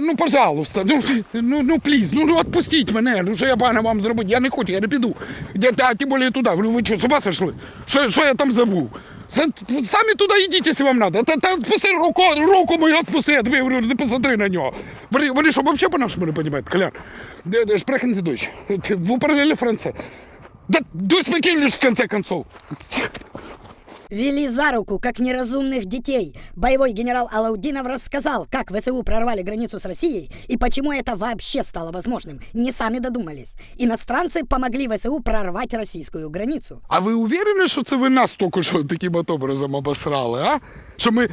ну, пожалуйста, ну, ну, ну, пліз, ну, ну, отпустіть мене, ну, що я пане вам зробити, я не хочу, я не піду. Я, а тим більше туди, ви, ви що, з ума сошли? Що, що я там забув? Самі туди йдіть, якщо вам треба. Та, та відпусти руку, руку мою відпусти, я тобі говорю, не посмотри на нього. Вони, вони що, взагалі по-нашому не розуміють, де, Sprechen Sie Deutsch. Вы параллели Да, speak English, в конце концов. Вели за руку, как неразумных детей. Боевой генерал Алаудинов рассказал, как ВСУ прорвали границу с Россией и почему это вообще стало возможным. Не сами додумались. Иностранцы помогли ВСУ прорвать российскую границу. А ви уверені, що це ви нас тільки що таким образом обосрали, а? Що ми,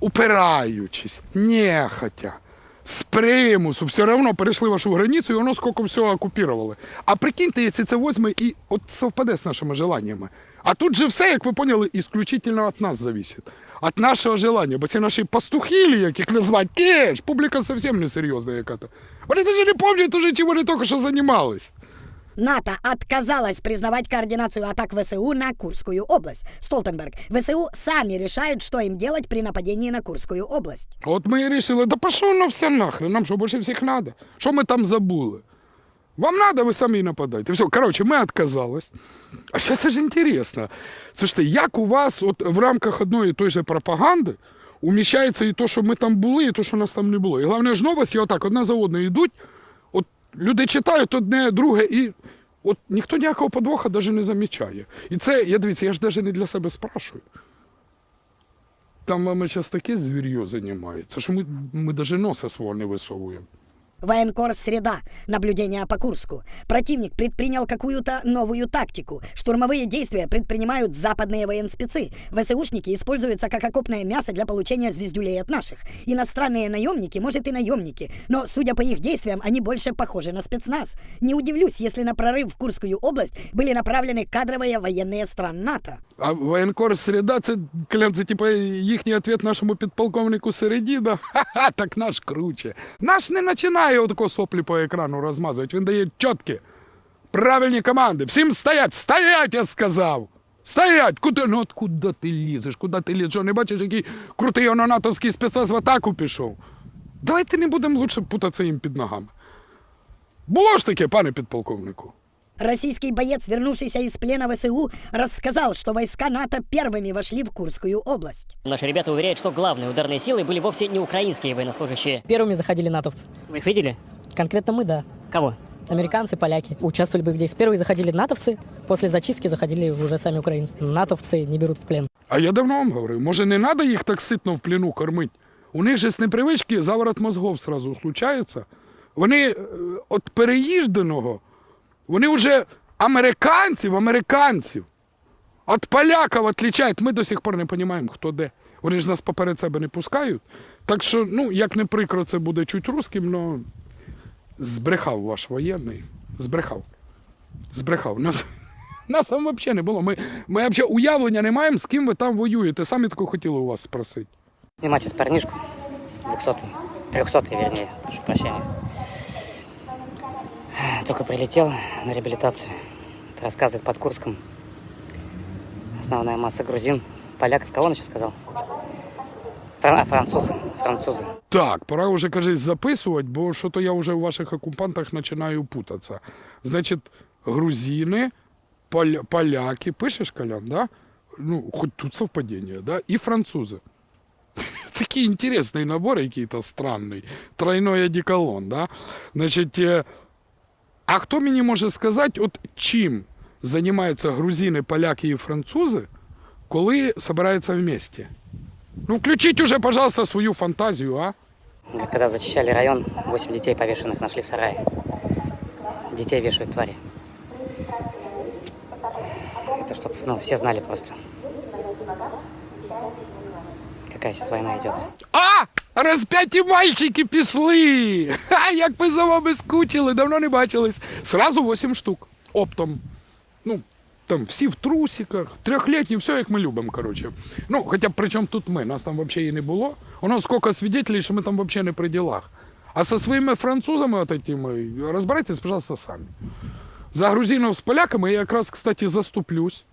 упираючись, нехотя, з примусу, все одно перейшли вашу границю і воно скільки всього окупірували. А прикиньте, якщо це возьме і от совпаде з нашими желаннями. А тут же все, як ви поняли, исключительно від нас зависит. От нашого желання, бо ці наші пастухілі, як їх назвати, кеш, публіка зовсім несерйозна яка-то. Вони навіть не пам'ятають чим вони тільки що займались. НАТО отказалось признавать координацию атак ВСУ на Курскую область. Столтенберг. ВСУ сами решают, что им делать при нападении на Курскую область. От ми і вирішили, да пошов воно все нахрен, нам що більше всіх треба? Що ми там забули? Вам надо, ви самі нападайте. Все, коротше, ми відказались. А ще це ж інтересно. Слушайте, як у вас от в рамках одної і той же пропаганди уміщається і то, що ми там були, і то, що нас там не було. І головне ж новості отак, одна за одною йдуть, люди читають одне, друге, і от ніхто ніякого подвоха навіть не замічає. І це, я дивіться, я ж навіть не для себе спрашую. Там вами зараз таке звір'ю займається, що ми, ми навіть носа свого не висовуємо. Военкор «Среда». Наблюдение по Курску. Противник предпринял какую-то новую тактику. Штурмовые действия предпринимают западные военспецы. ВСУшники используются как окопное мясо для получения звездюлей от наших. Иностранные наемники, может и наемники, но, судя по их действиям, они больше похожи на спецназ. Не удивлюсь, если на прорыв в Курскую область были направлены кадровые военные стран НАТО. А воєнкор середа, це клянь, це типу їхній відповідь нашому підполковнику Середіда. Ха-ха, так наш круче. Наш не починає отако соплі по екрану розмазувати. Він дає чіткі, правильні команди. Всім стоять, стоять, я сказав. Стоять! Куди? Ну от куди ти лізеш? Куди ти лізеш? Не бачиш, який крутий ононатовський спецназ в атаку пішов? Давайте не будемо лучше путатися їм під ногами. Було ж таке, пане підполковнику. Российский боец, вернувшийся из плена ВСУ, рассказал, что войска НАТО первыми вошли в Курскую область. Наши ребята уверяют, что главные ударные силы были вовсе не украинские военнослужащие. Первыми заходили натовцы. Вы их видели? Конкретно мы, да. Кого? Американцы, поляки. Участвовали бы здесь. Первые заходили натовцы, после зачистки заходили уже сами украинцы. Натовцы не берут в плен. А я давно вам говорив, може не треба їх так ситно в плену кормити? У них же з непривички заворот мозгов сразу случається. Вони е, от переїждженого, вони вже американців, американців. От поляків відлічають. Ми до сих пор не розуміємо, хто де. Вони ж нас поперед себе не пускають. Так що, ну, як не прикро це буде чуть русським, але збрехав ваш воєнний. Збрехав. Збрехав. Нас, нас там взагалі не було. Ми, ми взагалі уявлення не маємо, з ким ви там воюєте. Самі тако хотіли у вас спросити. Снимать сейчас парнишку. Двухсотый. Трехсотый, вернее. Прошу прощения. Только прилетел на реабилитацию. Это рассказывает под Курском. Основная масса грузин. Поляков. Кого он еще сказал? А, французы. Французы. Так, пора вже, кажись, записувати, бо що то я вже у ваших окупантах починаю путатися. Значить, грузини, поля, поляки, пишеш, Колян, да? Ну, хоч тут совпадение, да? І французи. Такий інтересний набор, який-то странний. Тройной одеколон, да? Значить, е, а хто мені може сказати, от чим займаються грузини, поляки і французи, коли збираються вместе? Ну, включіть уже, пожалуйста, свою фантазію, а? Говорит, когда зачищали район, 8 детей повешенных нашли в сарае. Детей вешают твари. Это чтобы, ну, все знали просто. Какая сейчас война идет. А! Розп'яті мальчики пішли! Ха, як ми за вами скучили, давно не бачились. Сразу 8 штук. Оптом. Ну, там всі в трусиках, трьохлітні, все як ми любимо, коротше. Ну, хоча при чому тут ми, нас там взагалі і не було. У нас скільки свідетелів, що ми там взагалі не при ділах. А со своїми французами, от этими, розбирайтесь, пожалуйста, самі. За грузинів з поляками я якраз, кстати, заступлюсь.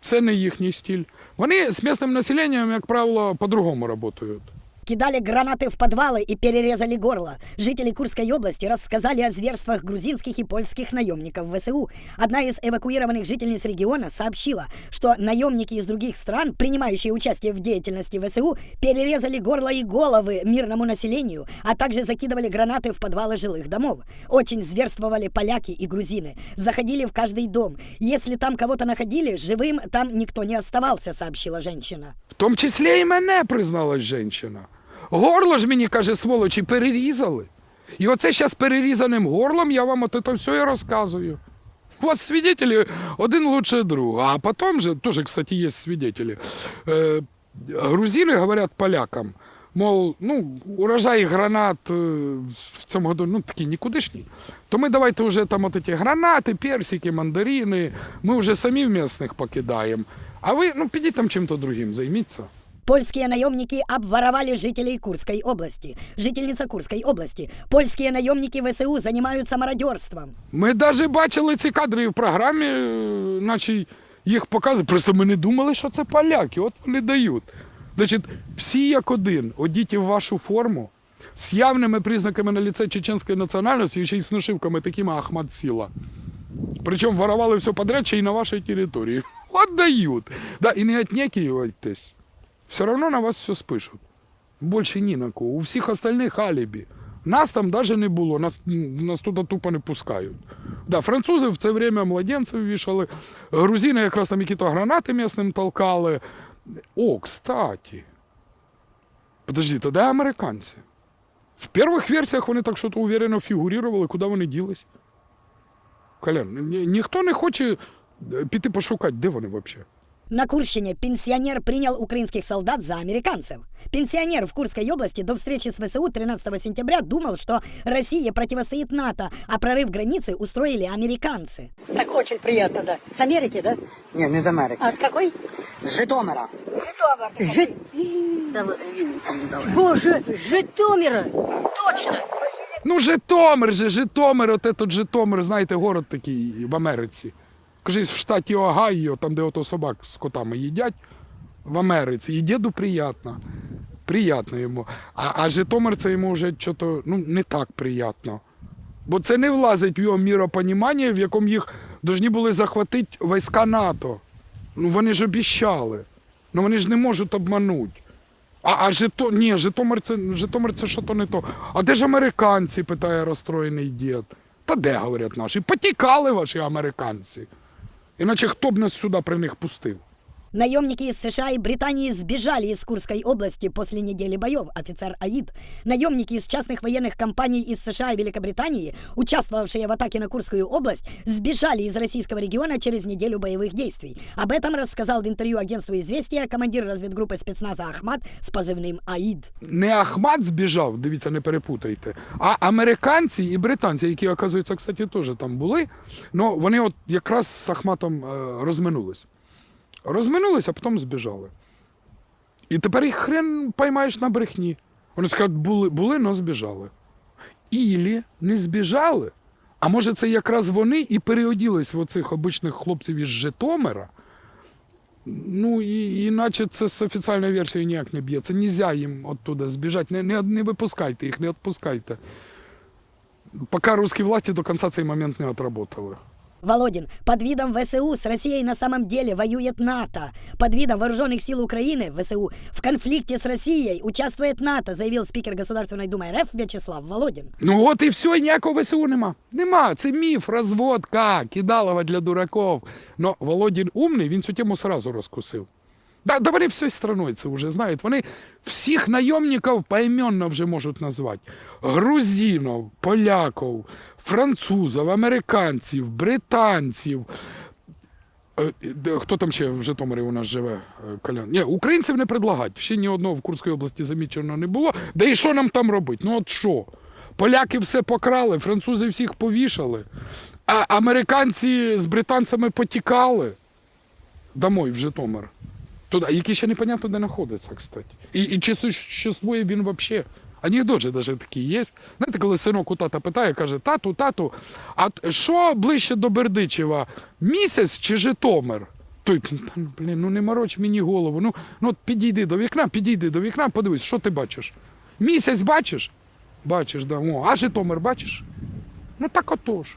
Це не їхній стиль. Вони з місцевим населенням, як правило, по-другому працюють. Кидали гранаты в подвалы и перерезали горло. Жители Курской области рассказали о зверствах грузинских и польских наемников ВСУ. Одна из эвакуированных жительниц региона сообщила, что наемники из других стран, принимающие участие в деятельности ВСУ, перерезали горло и головы мирному населению, а также закидывали гранаты в подвалы жилых домов. Очень зверствовали поляки и грузины. Заходили в каждый дом. Если там кого-то находили, живым там никто не оставался, сообщила женщина. В тому числі і мене призналась жінка. Горло ж мені, каже, сволочі, перерізали. І оце зараз перерізаним горлом я вам от це все і розказую. У вас свидетели один лучше друга. А потом же, тоже, кстати, есть свидетели. Э, грузины говорят полякам, мол, ну, урожай гранат э, в цьому году, ну, такий нікудишній. То ми давайте вже там от ці гранати, персики, мандарини, ми вже самі в місних покидаємо. А ви, ну, підіть там чим-то другим, займіться. Польские наемники обворовали жителей Курской области. Жительница Курской области. Польские наемники ВСУ занимаются мародерством. Ми навіть бачили ці кадри в програмі, е, наче їх показують. Просто ми не думали, що це поляки. От вони дають. Значить, всі як один, одіті в вашу форму з явними признаками на ліце чеченської національності і ще й з нашивками такими Ахмад Сіла. Причому воровали все подряд ще на вашій території. От дають. Да, і не отнекивайтесь. Все одно на вас все спишуть. Більше ні на кого. У всіх остальних алібі. Нас там навіть не було, нас, нас туди тупо не пускають. Да, французи в це время младенців вішали, грузини якраз там якісь гранати місним толкали. О, кстати. Подожди, де американці? В перших версіях вони так що-то уверенно фігурували, куди вони ділись. Колян, ні- ніхто не хоче е, піти пошукати, де вони взагалі. На Курщине пенсионер принял украинских солдат за американцев. Пенсионер в Курской области до встречи с ВСУ 13 сентября думал, что Россия противостоит НАТО, а прорыв границы устроили американцы. Так очень приятно, да. С Америки, да? Не, не из Америки. А с какой? С Житомира. Жит... Боже, Житомира! Точно! Ну, Житомир же, Житомир, от этот Житомир, знаєте, город такий в Америці. Кажись, в штаті Огайо, там, де ото собак з котами їдять, в Америці. І діду приємно. Приємно йому. А, а Житомир це йому вже чого ну, не так приємно. Бо це не влазить в його міропонімання, в якому їх повинні були захватити війська НАТО. Ну вони ж обіщали. Ну вони ж не можуть обманути. А, а Жито... Ні, Житомир це, Житомир це що то не то. А де ж американці, питає розстроєний дід. Та де, говорять наші? Потікали ваші американці. Іначе хто б нас сюди при них пустив? Наемники из США и Британии сбежали из Курской области после недели боев, офицер АИД. Наемники из частных военных компаний из США и Великобритании, участвовавшие в атаке на Курскую область, сбежали из российского региона через неделю боевых действий. Об этом рассказал в интервью агентству «Известия» командир разведгруппы спецназа Ахмат с позывным АИД. Не Ахмат збіжав, дивіться, не перепутайте, а американці і британці, які, оказується, кстати, теж там були, ну вони от якраз з Ахматом е, розминулись. Розминулись, а потім збіжали. І тепер їх хрен поймаєш на брехні. Вони скажуть, були, були, но збіжали. Ілі не збіжали. А може, це якраз вони і переоділись в оцих обичних хлопців із Житомира. Ну, і, іначе це з офіційною версією ніяк не б'є. Це нельзя їм оттуда збіжати. Не, не, не випускайте їх, не відпускайте. Поки русські власті до кінця цей момент не отработали. Володин, под видом ВСУ с Россией на самом деле воюет НАТО. Под видом вооруженных сил Украины, ВСУ, в конфликте с Россией участвует НАТО, заявил спикер Государственной Думы РФ Вячеслав Володин. Ну от і все, і ніякого ВСУ нема. Нема. Це міф, розводка, кидалова для дураков. Но Володін умний, він цю тему сразу розкусив. Да, да вони всією страною це вже знають. Вони всіх найомників поіменно вже можуть назвати. Грузинів, поляків, французів, американців, британців. Е, Хто там ще в Житомирі у нас живе? Е, Колян? Ні, українців не предлагають. Ще ні одного в Курській області замічено не було. Да і що нам там робити? Ну от що? Поляки все покрали, французи всіх повішали, а американці з британцями потікали домой в Житомир. Туди, який ще непонятно де знаходиться, кстати. І, і чи существує він взагалі? Анекдот же даже такий є. Знаєте, коли синок у тата питає, каже, тату, тату, а що ближче до Бердичева, місяць чи Житомир? Той, ну, блін, ну не мороч мені голову. Ну, ну от підійди до вікна, підійди до вікна, подивись, що ти бачиш? Місяць бачиш? Бачиш, да. О, а Житомир бачиш? Ну так отож.